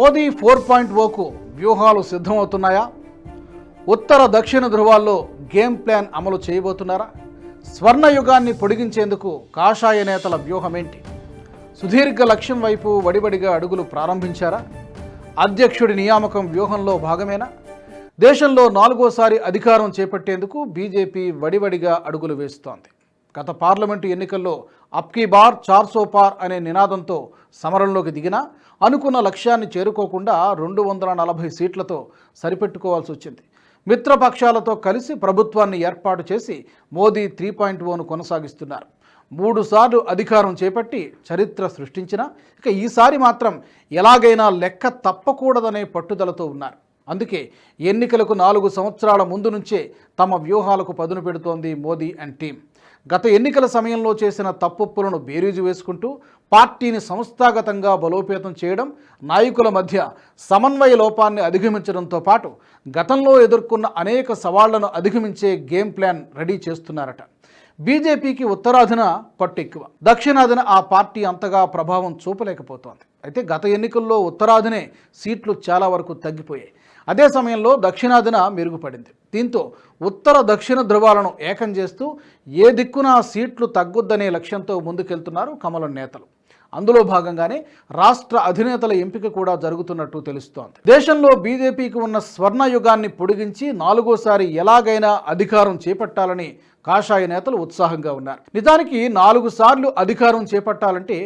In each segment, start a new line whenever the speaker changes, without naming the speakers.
Modi four point ఓకు వ్యూహాలు సిద్ధమవుతున్నాయా? ఉత్తర దక్షిణ ధృవాల్లో game plan అమలు చేయబోతున్నారా? స్వర్ణయుగాన్ని పొడిగించేందుకు కాషాయ నేతల వ్యూహమేంటి? సుదీర్ఘ లక్ష్యం వైపు వడివడిగా అడుగులు ప్రారంభించారా? అధ్యక్షుడి నియామకం వ్యూహంలో భాగమేనా? దేశంలో నాలుగోసారి అధికారం చేపట్టేందుకు బీజేపీ వడివడిగా అడుగులు వేస్తోంది. గత పార్లమెంటు ఎన్నికల్లో అప్కీ బార్ చార్సో పార్ అనే నినాదంతో సమరంలోకి దిగినా అనుకున్న లక్ష్యాన్ని చేరుకోకుండా రెండు వందల నలభై సీట్లతో సరిపెట్టుకోవాల్సి వచ్చింది. మిత్రపక్షాలతో కలిసి ప్రభుత్వాన్ని ఏర్పాటు చేసి మోదీ త్రీ పాయింట్ ఓను కొనసాగిస్తున్నారు. మూడుసార్లు అధికారం చేపట్టి చరిత్ర సృష్టించిన ఇక ఈసారి మాత్రం ఎలాగైనా లెక్క తప్పకూడదనే పట్టుదలతో ఉన్నారు. అందుకే ఎన్నికలకు నాలుగు సంవత్సరాల ముందు నుంచే తమ వ్యూహాలకు పదును పెడుతోంది మోదీ అండ్ టీం గత ఎన్నికల సమయంలో చేసిన తప్పులను బేరీజు వేసుకుంటూ పార్టీని సంస్థాగతంగా బలోపేతం చేయడం నాయకుల మధ్య సమన్వయ లోపాన్ని అధిగమించడంతో పాటు గతంలో ఎదుర్కొన్న అనేక సవాళ్ళను అధిగమించే గేమ్ ప్లాన్ రెడీ చేస్తున్నారట. బీజేపీకి ఉత్తరాదిన పట్టెక్కువ. దక్షిణాదిన ఆ పార్టీ అంతగా ప్రభావం చూపలేకపోతోంది. అయితే గత ఎన్నికల్లో ఉత్తరాదినే సీట్లు చాలా వరకు తగ్గిపోయాయి. అదే సమయంలో దక్షిణాదిన మెరుగుపడింది. దీంతో ఉత్తర దక్షిణ ధృవాలను ఏకం చేస్తూ ఏ దిక్కున సీట్లు తగ్గొద్దనే లక్ష్యంతో ముందుకెళ్తున్నారు కమలం నేతలు. అందులో భాగంగానే రాష్ట్ర అధినేతల ఎంపిక కూడా జరుగుతున్నట్టు తెలుస్తోంది. దేశంలో బీజేపీకి ఉన్న స్వర్ణయుగాన్ని పొడిగించి నాలుగోసారి ఎలాగైనా అధికారం చేపట్టాలని కాషాయ నేతలు ఉత్సాహంగా ఉన్నారు. నిజానికి నాలుగు సార్లు అధికారం చేపట్టాలంటే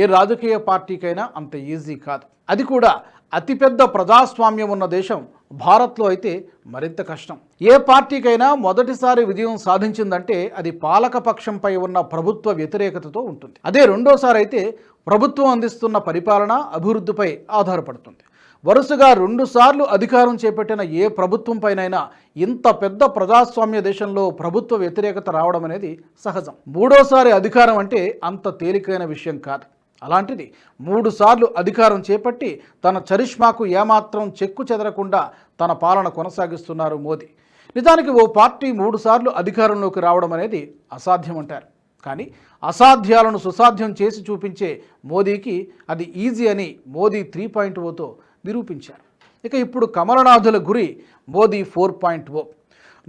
ఏ రాజకీయ పార్టీకైనా అంత ఈజీ కాదు. అది కూడా అతిపెద్ద ప్రజాస్వామ్యం ఉన్న దేశం భారత్లో అయితే మరింత కష్టం. ఏ పార్టీకైనా మొదటిసారి విజయం సాధించిందంటే అది పాలకపక్షంపై ఉన్న ప్రభుత్వ వ్యతిరేకతతో ఉంటుంది. అదే రెండోసారి అయితే ప్రభుత్వం అందిస్తున్న పరిపాలన అభివృద్ధిపై ఆధారపడుతుంది. వరుసగా రెండుసార్లు అధికారం చేపట్టిన ఏ ప్రభుత్వం పైనైనా ఇంత పెద్ద ప్రజాస్వామ్య దేశంలో ప్రభుత్వ వ్యతిరేకత రావడం అనేది సహజం. మూడోసారి అధికారం అంటే అంత తేలికైన విషయం కాదు. అలాంటిది మూడుసార్లు అధికారం చేపట్టి తన చరిష్మాకు ఏమాత్రం చెక్కు చెదరకుండా తన పాలన కొనసాగిస్తున్నారు మోదీ. నిజానికి ఓ పార్టీ మూడుసార్లు అధికారంలోకి రావడం అనేది అసాధ్యం అంటారు కానీ అసాధ్యాలను సుసాధ్యం చేసి చూపించే మోదీకి అది ఈజీ అని మోదీ త్రీ పాయింట్ ఓతో నిరూపించారు. ఇక ఇప్పుడు కమలనాథుల గురి మోదీ ఫోర్ పాయింట్ ఓ.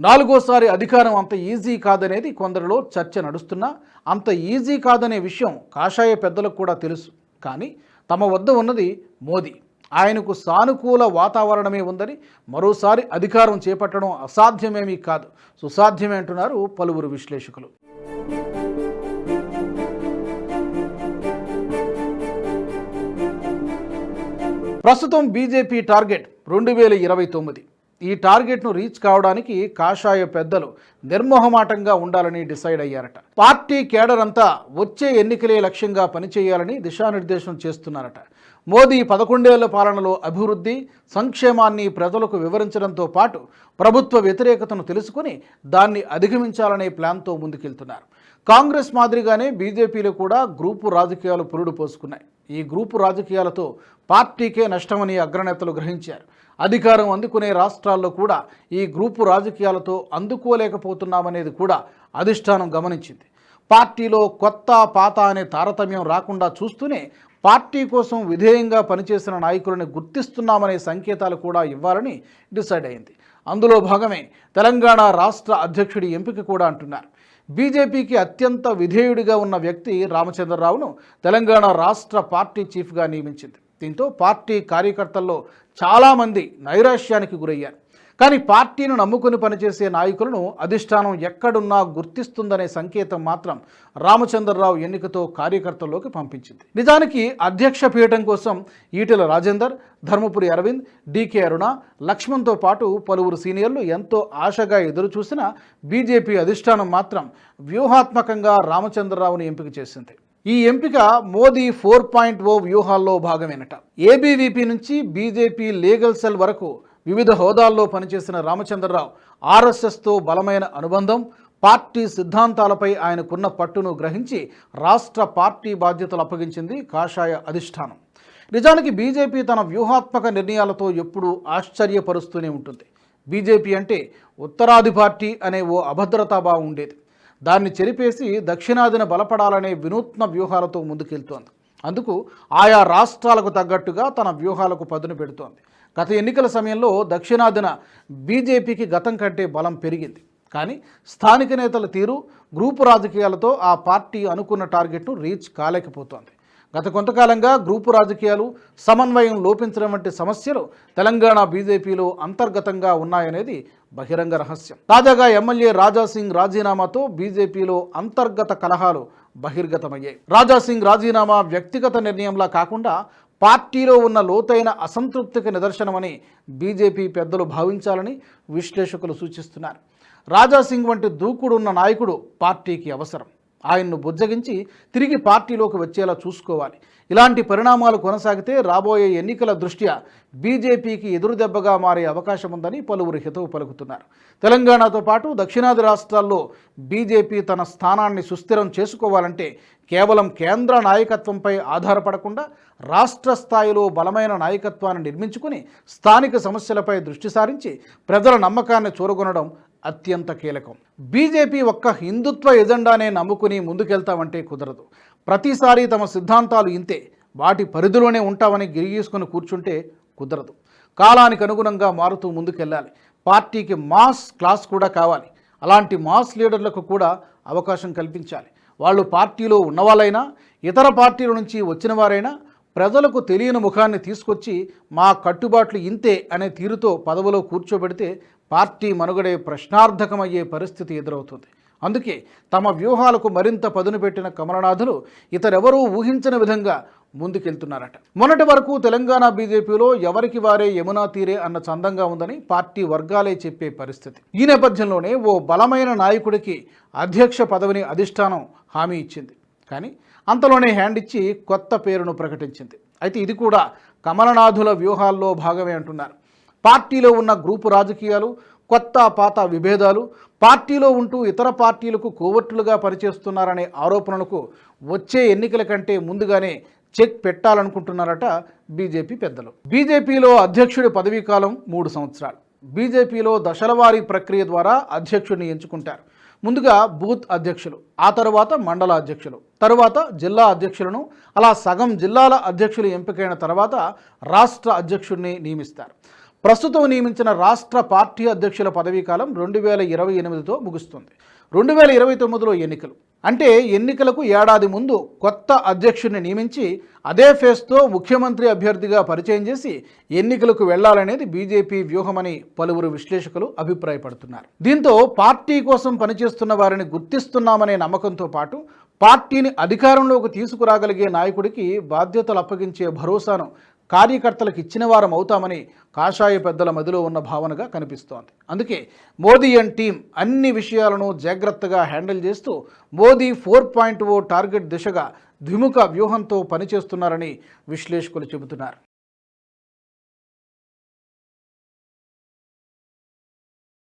నాలుగోసారి అధికారం అంత ఈజీ కాదనేది కొందరిలో చర్చ నడుస్తున్నా అంత ఈజీ కాదనే విషయం కాషాయ పెద్దలకు కూడా తెలుసు. కానీ తమ వద్ద ఉన్నది మోదీ. ఆయనకు సానుకూల వాతావరణమే ఉందని మరోసారి అధికారం చేపట్టడం అసాధ్యమేమీ కాదు. సుసాధ్యమే అంటున్నారు పలువురు విశ్లేషకులు. ప్రస్తుతం బీజేపీ టార్గెట్ రెండు వేల ఇరవై తొమ్మిది. ఈ టార్గెట్ను రీచ్ కావడానికి కాషాయ పెద్దలు నిర్మోహమాటంగా ఉండాలని డిసైడ్ అయ్యారట. పార్టీ కేడర్ అంతా వచ్చే ఎన్నికలే లక్ష్యంగా పనిచేయాలని దిశానిర్దేశం చేస్తున్నారట. మోదీ పదకొండేళ్ళ పాలనలో అభివృద్ధి సంక్షేమాన్ని ప్రజలకు వివరించడంతో పాటు ప్రభుత్వ వ్యతిరేకతను తెలుసుకుని దాన్ని అధిగమించాలనే ప్లాన్తో ముందుకెళ్తున్నారు. కాంగ్రెస్ మాదిరిగానే బీజేపీలో కూడా గ్రూపు రాజకీయాలు పురుడు పోసుకున్నాయి. ఈ గ్రూపు రాజకీయాలతో పార్టీకే నష్టమని అగ్రనేతలు గ్రహించారు. అధికారం అందుకునే రాష్ట్రాల్లో కూడా ఈ గ్రూపు రాజకీయాలతో అందుకోలేకపోతున్నామనేది కూడా అధిష్టానం గమనించింది. పార్టీలో కొత్త పాత అనే తారతమ్యం రాకుండా చూస్తూనే పార్టీ కోసం విధేయంగా పనిచేసిన నాయకులను గుర్తిస్తున్నామనే సంకేతాలు కూడా ఇవ్వాలని డిసైడ్ అయింది. అందులో భాగమే తెలంగాణ రాష్ట్ర అధ్యక్షుడి ఎంపిక కూడా అంటున్నారు. బీజేపీకి అత్యంత విధేయుడిగా ఉన్న వ్యక్తి రామచంద్రరావును తెలంగాణ రాష్ట్ర పార్టీ చీఫ్గా నియమించింది. దీంతో పార్టీ కార్యకర్తల్లో చాలామంది నైరాశ్యానికి గురయ్యారు. కానీ పార్టీని నమ్ముకుని పనిచేసే నాయకులను అధిష్టానం ఎక్కడున్నా గుర్తిస్తుందనే సంకేతం మాత్రం రామచంద్రరావు ఎన్నికతో కార్యకర్తల్లోకి పంపించింది. నిజానికి అధ్యక్ష పీఠం కోసం ఈటెల రాజేందర్ ధర్మపురి అరవింద్ డీకే అరుణ లక్ష్మణ్తో పాటు పలువురు సీనియర్లు ఎంతో ఆశగా ఎదురుచూసిన బీజేపీ అధిష్టానం మాత్రం వ్యూహాత్మకంగా రామచంద్రరావుని ఎంపిక చేసింది. ఈ ఎంపిక మోదీ ఫోర్ పాయింట్ ఓ వ్యూహాల్లో భాగమేనట. ఏబీవీపీ నుంచి బీజేపీ లీగల్ సెల్ వరకు వివిధ హోదాల్లో పనిచేసిన రామచంద్రరావు ఆర్ఎస్ఎస్తో బలమైన అనుబంధం పార్టీ సిద్ధాంతాలపై ఆయనకున్న పట్టును గ్రహించి రాష్ట్ర పార్టీ బాధ్యతలు అప్పగించింది కాషాయ అధిష్టానం. నిజానికి బీజేపీ తన వ్యూహాత్మక నిర్ణయాలతో ఎప్పుడూ ఆశ్చర్యపరుస్తూనే ఉంటుంది. బీజేపీ అంటే ఉత్తరాది పార్టీ అనే ఓ అభద్రతాభావం ఉండేది. దాన్ని చెరిపేసి దక్షిణాదిన బలపడాలనే వినూత్న వ్యూహాలతో ముందుకెళ్తోంది. అందుకు ఆయా రాష్ట్రాలకు తగ్గట్టుగా తన వ్యూహాలకు పదును పెడుతోంది. గత ఎన్నికల సమయంలో దక్షిణాదిన బీజేపీకి గతం కంటే బలం పెరిగింది. కానీ స్థానిక నేతల తీరు గ్రూపు రాజకీయాలతో ఆ పార్టీ అనుకున్న టార్గెట్ను రీచ్ కాలేకపోతోంది. గత కొంతకాలంగా గ్రూపు రాజకీయాలు సమన్వయం లోపించడం వంటి సమస్యలు తెలంగాణ బీజేపీలో అంతర్గతంగా ఉన్నాయనేది బహిరంగ రహస్యం. తాజాగా ఎమ్మెల్యే రాజాసింగ్ రాజీనామాతో బీజేపీలో అంతర్గత కలహాలు బహిర్గతమయ్యాయి. రాజాసింగ్ రాజీనామా వ్యక్తిగత నిర్ణయంలా కాకుండా పార్టీలో ఉన్న లోతైన అసంతృప్తికి నిదర్శనమని బీజేపీ పెద్దలు భావించాలని విశ్లేషకులు సూచిస్తున్నారు. రాజాసింగ్ వంటి దూకుడున్న నాయకుడు పార్టీకి అవసరం. ఆయన్ను బుజ్జగించి తిరిగి పార్టీలోకి వచ్చేలా చూసుకోవాలి. ఇలాంటి పరిణామాలు కొనసాగితే రాబోయే ఎన్నికల దృష్ట్యా బీజేపీకి ఎదురుదెబ్బగా మారే అవకాశం ఉందని పలువురు హితవు పలుకుతున్నారు. తెలంగాణతో పాటు దక్షిణాది రాష్ట్రాల్లో బీజేపీ తన స్థానాన్ని సుస్థిరం చేసుకోవాలంటే కేవలం కేంద్ర నాయకత్వంపై ఆధారపడకుండా రాష్ట్ర స్థాయిలో బలమైన నాయకత్వాన్ని నిర్మించుకుని స్థానిక సమస్యలపై దృష్టి సారించి ప్రజల నమ్మకాన్ని చూరగొనడం అత్యంత కీలకం. బీజేపీ ఒక్క హిందుత్వ ఎజెండానే నమ్ముకుని ముందుకెళ్తామంటే కుదరదు. ప్రతిసారి తమ సిద్ధాంతాలు ఇంతే. వాటి పరిధిలోనే ఉంటామని గిరిగీసుకుని కూర్చుంటే కుదరదు. కాలానికి అనుగుణంగా మారుతూ ముందుకెళ్ళాలి. పార్టీకి మాస్ క్లాస్ కూడా కావాలి. అలాంటి మాస్ లీడర్లకు కూడా అవకాశం కల్పించాలి. వాళ్ళు పార్టీలో ఉన్నవాళ్ళైనా ఇతర పార్టీల నుంచి వచ్చిన వారైనా ప్రజలకు తెలియని ముఖాన్ని తీసుకొచ్చి మా కట్టుబాట్లు ఇంతే అనే తీరుతో పదవిలో కూర్చోబెడితే పార్టీ మనుగడే ప్రశ్నార్థకమయ్యే పరిస్థితి ఎదురవుతుంది. అందుకే తమ వ్యూహాలకు మరింత పదును పెట్టిన కమలనాథులు ఇతరెవరూ ఊహించని విధంగా ముందుకెళ్తున్నారట. మొన్నటి వరకు తెలంగాణ బీజేపీలో ఎవరికి వారే యమునా తీరే అన్న చందంగా ఉందని పార్టీ వర్గాలే చెప్పే పరిస్థితి. ఈ నేపథ్యంలోనే ఓ బలమైన నాయకుడికి అధ్యక్ష పదవిని అధిష్టానం హామీ ఇచ్చింది. కానీ అంతలోనే హ్యాండ్ ఇచ్చి కొత్త పేరును ప్రకటించింది. అయితే ఇది కూడా కమలనాథుల వ్యూహాల్లో భాగమే అంటున్నారు. పార్టీలో ఉన్న గ్రూపు రాజకీయాలు కొత్త పాత విభేదాలు పార్టీలో ఉంటూ ఇతర పార్టీలకు కోవట్లుగా పనిచేస్తున్నారనే ఆరోపణలకు వచ్చే ఎన్నికల కంటే ముందుగానే చెక్ పెట్టాలనుకుంటున్నారట బీజేపీ పెద్దలు. బీజేపీలో అధ్యక్షుడి పదవీకాలం మూడు సంవత్సరాలు. బీజేపీలో దశలవారీ ప్రక్రియ ద్వారా అధ్యక్షుడిని ఎంచుకుంటారు. ముందుగా బూత్ అధ్యక్షులు ఆ తర్వాత మండల అధ్యక్షులు తరువాత జిల్లా అధ్యక్షులను అలా సగం జిల్లాల అధ్యక్షులు ఎంపికైన తర్వాత రాష్ట్ర అధ్యక్షుడిని నియమిస్తారు. ప్రస్తుతం నియమించిన రాష్ట్ర పార్టీ అధ్యక్షుల పదవీ కాలం రెండు వేల ఇరవై ఎనిమిదితో ముగుస్తుంది. రెండు వేల ఇరవై తొమ్మిదిలో ఎన్నికలు. అంటే ఎన్నికలకు ఏడాది ముందు కొత్త అధ్యక్షుడిని నియమించి అదే ఫేస్తో ముఖ్యమంత్రి అభ్యర్థిగా పరిచయం చేసి ఎన్నికలకు వెళ్ళాలనేది బీజేపీ వ్యూహమని పలువురు విశ్లేషకులు అభిప్రాయపడుతున్నారు. దీంతో పార్టీ కోసం పనిచేస్తున్న వారిని గుర్తిస్తున్నామనే నమ్మకంతో పాటు పార్టీని అధికారంలోకి తీసుకురాగలిగే నాయకుడికి బాధ్యతలు అప్పగించే భరోసాను కార్యకర్తలకు ఇచ్చిన వారం అవుతామని కాషాయ పెద్దల మదిలో ఉన్న భావనగా కనిపిస్తోంది. అందుకే మోదీ అండ్ టీం అన్ని విషయాలను జాగ్రత్తగా హ్యాండిల్ చేస్తూ Modi four point O target దిశగా ద్విముఖ వ్యూహంతో పనిచేస్తున్నారని విశ్లేషకులు చెబుతున్నారు.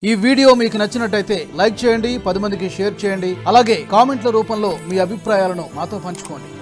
ఈ వీడియో మీకు నచ్చినట్టయితే లైక్ చేయండి పది మందికి షేర్ చేయండి అలాగే కామెంట్ల రూపంలో మీ అభిప్రాయాలను మాతో పంచుకోండి.